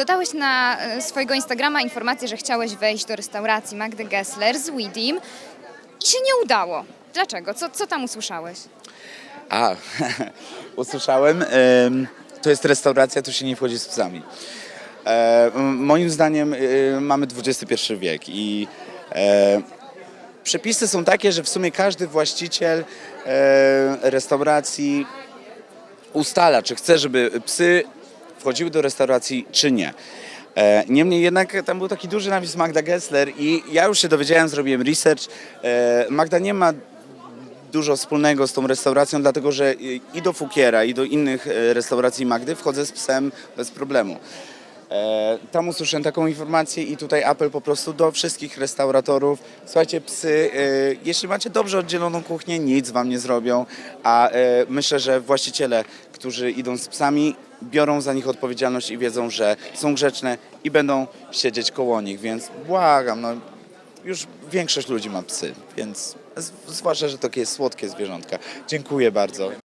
Dodałeś na e, swojego Instagrama informację, że chciałeś wejść do restauracji Magdy Gessler z Widim i się nie udało. Dlaczego? Co, co tam usłyszałeś? A, usłyszałem. em, To jest restauracja, tu się nie wchodzi z psami. E, moim zdaniem e, mamy XXI wiek i e, przepisy są takie, że w sumie każdy właściciel restauracji ustala, czy chce, żeby psy wchodziły do restauracji, czy nie. E, Niemniej jednak tam był taki duży napis Magda Gessler i ja już się dowiedziałem, zrobiłem research. E, Magda nie ma dużo wspólnego z tą restauracją, dlatego że i i do Fukiera, i do innych e, restauracji Magdy wchodzę z psem bez problemu. E, Tam usłyszałem taką informację i tutaj apel po prostu do wszystkich restauratorów. Słuchajcie, psy, e, jeśli macie dobrze oddzieloną kuchnię, nic wam nie zrobią, a e, myślę, że właściciele, którzy idą z psami, biorą za nich odpowiedzialność i wiedzą, że są grzeczne i będą siedzieć koło nich, więc błagam, no, już większość ludzi ma psy, więc zwłaszcza, że takie słodkie zwierzątka. Dziękuję bardzo.